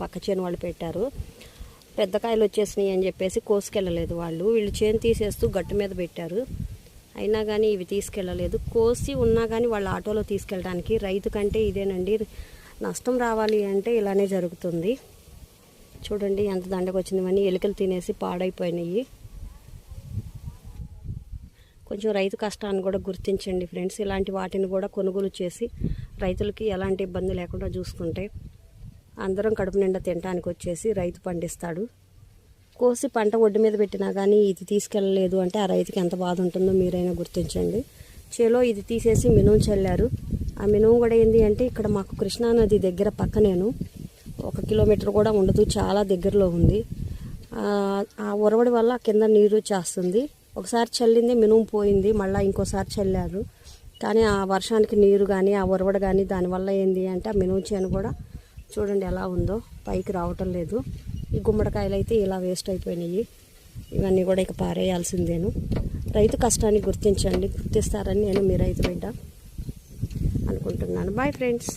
పక్క చేను వాళ్ళు పెట్టారు. పెద్ద కాయలు వచ్చేసినాయి అని చెప్పేసి కోసుకెళ్ళలేదు వాళ్ళు. వీళ్ళు చేను తీసేస్తూ గట్టు మీద పెట్టారు. అయినా కానీ ఇవి తీసుకెళ్ళలేదు. కోసి ఉన్నా కానీ వాళ్ళ ఆటోలో తీసుకెళ్ళడానికి రైతు కంటే ఇదేనండి నష్టం రావాలి అంటే ఇలానే జరుగుతుంది. చూడండి ఎంత దండకు వచ్చిందివన్నీ ఎలుకలు తినేసి పాడైపోయినాయి. కొంచెం రైతు కష్టాన్ని కూడా గుర్తించండి ఫ్రెండ్స్. ఇలాంటి వాటిని కూడా కొనుగోలు చేసి రైతులకి ఎలాంటి ఇబ్బంది లేకుండా చూసుకుంటే అందరం కడుపు నిండా తినడానికి వచ్చేసి రైతు పండిస్తాడు. కోసి పంట ఒడ్డు మీద పెట్టినా కానీ ఇది తీసుకెళ్ళలేదు అంటే ఆ రైతుకి ఎంత బాధ ఉంటుందో మీరైనా గుర్తించండి. చేలో ఇది తీసేసి మినుము చల్లారు. ఆ మినుము కూడా ఏంటి అంటే ఇక్కడ మాకు కృష్ణానది దగ్గర పక్కనేను. ఒక కిలోమీటర్ కూడా ఉండదు చాలా దగ్గరలో ఉంది. ఆ, ఉరవడి వల్ల కింద నీరు చేస్తుంది. ఒకసారి చల్లింది మినుము పోయింది మళ్ళీ ఇంకోసారి చల్లారు. కానీ ఆ వర్షానికి నీరు కానీ ఆ ఉరవడి కానీ దానివల్ల ఏంది అంటే ఆ మినుము చేను కూడా చూడండి ఎలా ఉందో. పైకి రావటం లేదు. ఈ గుమ్మడికాయలు అయితే ఇలా వేస్ట్ అయిపోయినాయి. ఇవన్నీ కూడా ఇక పారేయాల్సిందేను. రైతు కష్టాన్ని గుర్తించండి. గుర్తిస్తారని నేను మీ రైతు బిడ్డ అనుకుంటున్నాను. Bye friends